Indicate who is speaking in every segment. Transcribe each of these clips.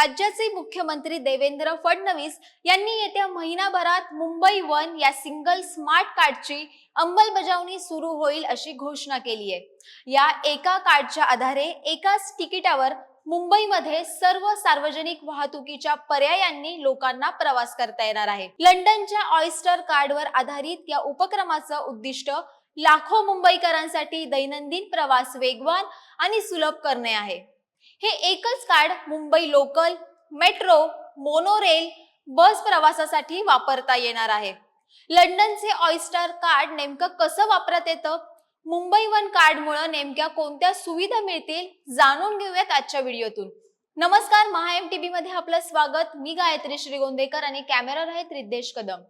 Speaker 1: राज्याचे मुख्यमंत्री देवेंद्र फडणवीस यांनी येत्या महिनाभरात मुंबई वन या सिंगल स्मार्ट कार्डची अंमलबजावणी सुरू होईल अशी घोषणा केली आहे. या एका कार्डच्या आधारे एकाच तिकिटावर मुंबईमध्ये सर्व सार्वजनिक वाहतुकीच्या पर्यायांनी लोकांना प्रवास करता येणार आहे. लंडनच्या ऑयस्टर कार्डवर आधारित या उपक्रमाचं उद्दिष्ट लाखो मुंबईकरांसाठी दैनंदिन प्रवास वेगवान आणि सुलभ करणे आहे. हे एकच card Mumbai local metro monorail bus प्रवासासाठी वापरता येणार आहे. लंडनचे ऑइस्टर कार्ड नेमकं कसं वापरत येतं? मुंबई वन कार्डमुळे नेमक्या कोणत्या सुविधा मिळतील? जाणून घेऊयात आजच्या व्हिडिओतून. नमस्कार महा एम टीव्ही मध्ये आपलं स्वागत. मी गायत्री श्रीगोंदेकर आणि कॅमेरा आहेत रिद्देश कदम.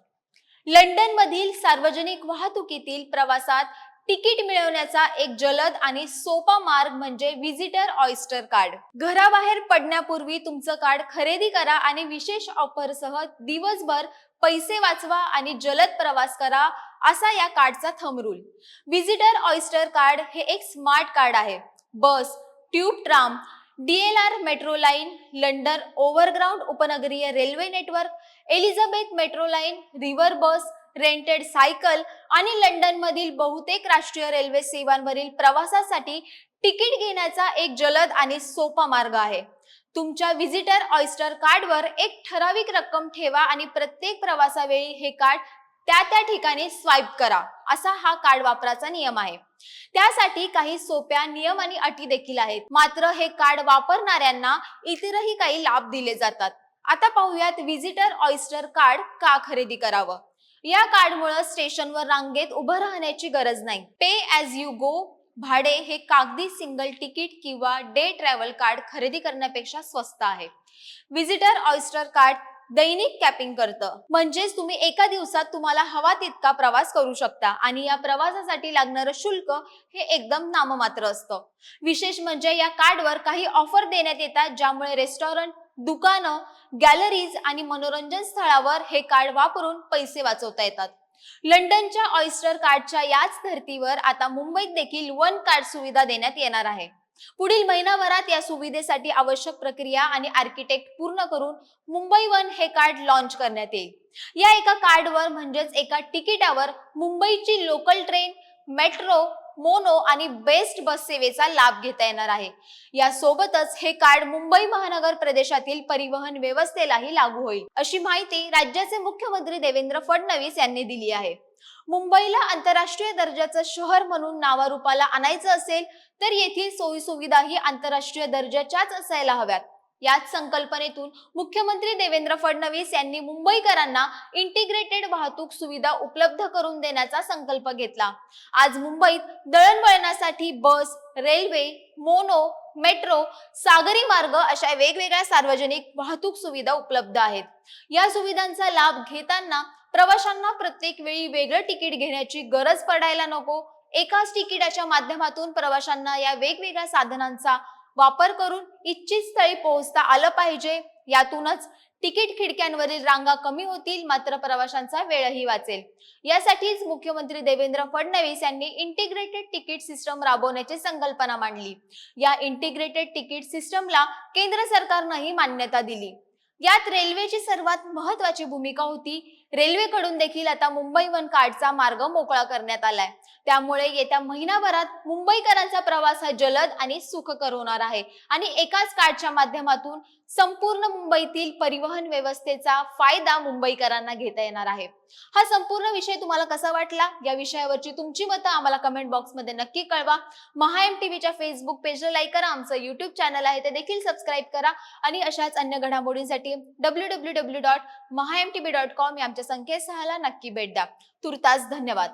Speaker 1: लंडन मधील सार्वजनिक वाहतुकीतील प्रवासात तिकीट मिळवण्याचा एक जलद आणि सोपा मार्ग म्हणजे व्हिजिटर ऑइस्टर कार्ड घराबाहेर पडण्यापूर्वी तुमचं कार्ड खरेदी करा आणि विशेष ऑफरसह दिवसभर पैसे वाचवा आणि जलद प्रवास करा असा या कार्डचा thumb rule visitor oyster card हे एक स्मार्ट कार्ड आहे. Bus tube tram DLR metro line London Overground उपनगरीय railway network Elizabeth metro line river bus rented cycle आणि लंडनमधील बहुतेक राष्ट्रीय रेल्वे सेवांवरील प्रवासासाठी तिकीट घेण्याचा एक जलद आणि सोपा मार्ग आहे. तुमच्या व्हिजिटर ऑयस्टर कार्डवर एक ठराविक रक्कम ठेवा आणि प्रत्येक प्रवासावेळी हे कार्ड त्या त्या ठिकाणी स्वाईप करा. असा हा कार्ड वापराचा नियम आहे. त्यासाठी काही सोप्या नियम आणि अटी देखील आहेत. मात्र हे कार्ड वापरणाऱ्यांना इतरही काही लाभ दिले जातात. आता पाहूयात व्हिजिटर ऑयस्टर कार्ड का खरेदी करावं? या कार्डमुळे स्टेशनवर रांगेत उभं राहण्याची गरज नाही. पे ॲज यू गो भाडे हे कागदी सिंगल तिकीट किंवा डे ट्रॅव्हल कार्ड खरेदी करण्यापेक्षा स्वस्त आहे. व्हिजिटर ऑयस्टर कार्ड दैनिक कॅपिंग करतं. म्हणजेच तुम्ही एका दिवसात तुम्हाला हवा तितका प्रवास करू शकता आणि या प्रवासासाठी लागणारं शुल्क हे एकदम नाममात्र असतं. विशेष म्हणजे या कार्डवर काही ऑफर देण्यात येतात ज्यामुळे रेस्टॉरंट दुकानं गॅलरीज आणि मनोरंजन स्थळावर हे कार्ड वापरून पैसे वाचवता येतात. लंडनच्या ऑइस्टर कार्डच्या याच धर्तीवर आता मुंबईत देखील वन कार्ड सुविधा देण्यात येणार आहे. पुढील महिनाभरात या सुविधेसाठी आवश्यक प्रक्रिया आणि आर्किटेक्ट पूर्ण करून मुंबई वन हे कार्ड लॉन्च करण्यात येईल. या एका कार्डवर म्हणजेच एका तिकिटावर मुंबईची लोकल ट्रेन मेट्रो मोनो आणि बेस्ट बस सेवेचा लाभ घेता येणार आहे. यासोबतच हे कार्ड मुंबई महानगर प्रदेशातील परिवहन व्यवस्थेलाही लागू होईल अशी माहिती राज्याचे मुख्यमंत्री देवेंद्र फडणवीस यांनी दिली आहे. मुंबईला आंतरराष्ट्रीय दर्जाचं शहर म्हणून नावारूपाला आणायचं असेल तर येथील सोयी सुविधाही आंतरराष्ट्रीय दर्जाच्याच असायला हव्यात. याच संकल्पनेतून मुख्यमंत्री देवेंद्र फडणवीस यांनी मुंबईकरांना इंटिग्रेटेड वाहतूक सुविधा उपलब्ध करून देण्याचा संकल्प घेतला. आज मुंबईत दळणवळणासाठी बस रेल्वे मोनो मेट्रो सागरी मार्ग अशा वेगवेगळ्या सार्वजनिक वाहतूक सुविधा उपलब्ध आहेत. या सुविधांचा लाभ घेताना प्रवाशांना प्रत्येक वेळी वेगळं तिकीट घेण्याची गरज पडायला नको. एकाच तिकिटाच्या माध्यमातून प्रवाशांना या वेगवेगळ्या साधनांचा वापर करून इच्छित स्थळी पोहोचता आलं पाहिजे. यातूनच तिकीट खिडक्यांवरील रांगा कमी होतील मात्र प्रवाशांचा वेळही वाचेल. यासाठीच मुख्यमंत्री देवेंद्र फडणवीस यांनी इंटिग्रेटेड तिकीट सिस्टम राबवण्याची संकल्पना मांडली. या इंटिग्रेटेड तिकीट सिस्टमला केंद्र सरकारनंही मान्यता दिली. यात रेल्वेची सर्वात महत्वाची भूमिका होती. रेल्वेकडून देखील आता मुंबई वन कार्डचा मार्ग मोकळा करण्यात आलाय. त्यामुळे येत्या महिनाभरात मुंबईकरांचा प्रवास हा जलद आणि सुखकर होणार आहे. आणि एकाच कार्डच्या माध्यमातून संपूर्ण मुंबईतील परिवहन व्यवस्थेचा फायदा मुंबईकरांना घेता येणार आहे. हा संपूर्ण विषय तुम्हाला कसा वाटला? या विषयावरची तुमची मतं आम्हाला कमेंट बॉक्समध्ये नक्की कळवा. महा एम टीव्हीच्या फेसबुक पेजला लाईक करा. आमचं युट्यूब चॅनल आहे ते देखील सबस्क्राईब करा. आणि अशाच अन्य घडामोडींसाठी W W W dot Maha M T V dot com या आमच्या संकेतस्थळाला नक्की भेट द्या. तुर्तास धन्यवाद.